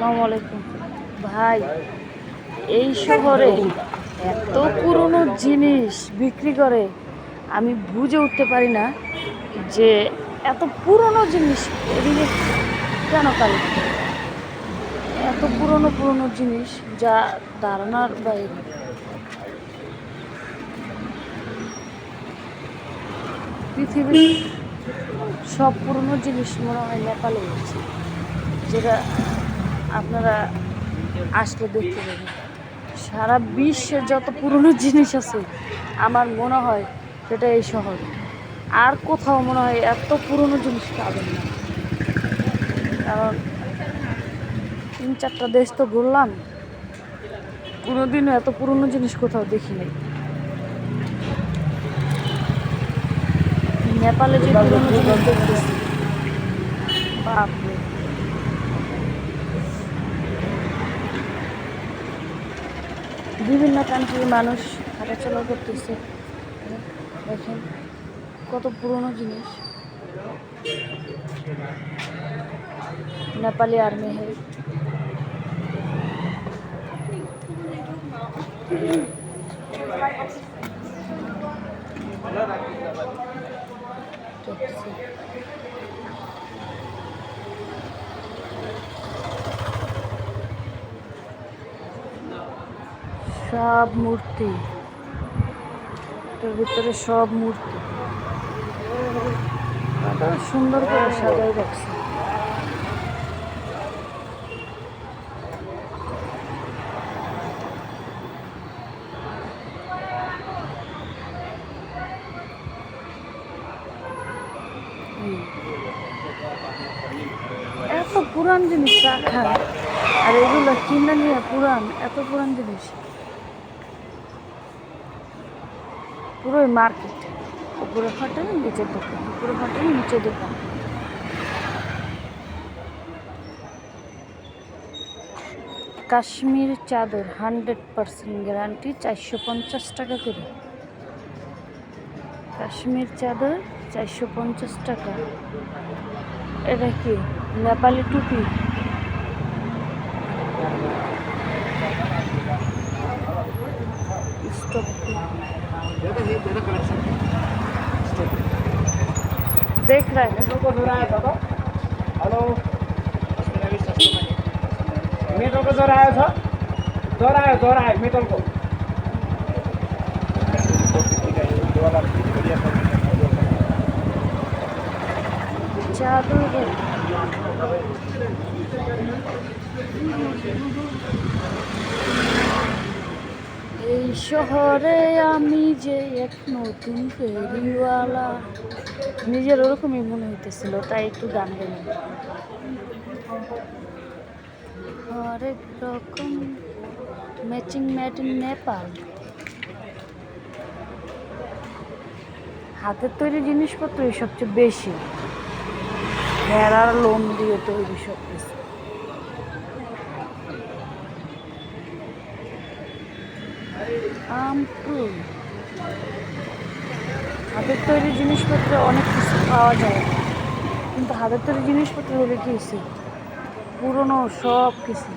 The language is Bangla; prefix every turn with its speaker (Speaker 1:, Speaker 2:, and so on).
Speaker 1: আসসালামু আলাইকুম ভাই, এই শহরে এত পুরনো জিনিস বিক্রি করে আমি বুঝে উঠতে পারি না যে এত পুরনো জিনিস এদিকে কেন করে? এত পুরনো পুরনো জিনিস যা ধারণার বাইরে পৃথিবীর সব পুরনো জিনিস মনে হয় নেপালে যেটা আপনারা আসলে দেখতে পাবেন। সারা বিশ্বের যত পুরনো জিনিস আছে, আমার মনে হয় সেটা এই শহরে। আর কোথাও মনে হয় এত পুরনো জিনিস পাবেন না। কারণ তিন চারটা দেশ তো ঘুরলাম, কোনোদিনও এত পুরনো জিনিস কোথাও দেখি নাই। নেপালে যে পুরনো জিনিস দেখতেছি বিভিন্ন কান্ট্রির মানুষ হাঁটাচলা করতেছে। দেখেন কত পুরনো জিনিস। নেপালি আর্মি হে দেখছি। সব মূর্তি। এটার ভিতরে সব মূর্তি। সুন্দর করে সাজাই রাখছে। এত পুরান জিনিস রাখা। আর এগুলো কিনে নিয়ে পুরান, এত পুরান জিনিস। পুরোই মার্কেট। উপরে ফাটে নিচের দোকান। উপরে ফাটে নিচের দোকান। কাশ্মীর চাদর, হান্ড্রেড পার্সেন্ট গ্যারান্টি, চারশো পঞ্চাশ টাকা করে। কাশ্মীর চাদর, চারশো পঞ্চাশ টাকা। এটা কি, নেপালি টুপি? देख रहा है
Speaker 2: मेट्रो को जो आया था तो हेलो मेट्रो को जोर आयो छ जोर आयो जोर आयो मेटल को
Speaker 1: चादर এই শহরে আমি যে এক নতুন ফেরিওয়ালা। নিজের ওরকমই মনে হইতেছিল, তাই একটু গান গেলাম হরেক রকম ম্যাচিং ম্যাট ইন নেপাল হাতের তৈরি জিনিসপত্রই সবচেয়ে বেশি। ভেড়ার লোম দিয়ে তৈরি সব কিছু। আমপুর হাতের তৈরি জিনিসপত্র অনেক কিছু পাওয়া যায়। কিন্তু হাতের তৈরি জিনিসপত্র হলে কি পুরনো সব কিছু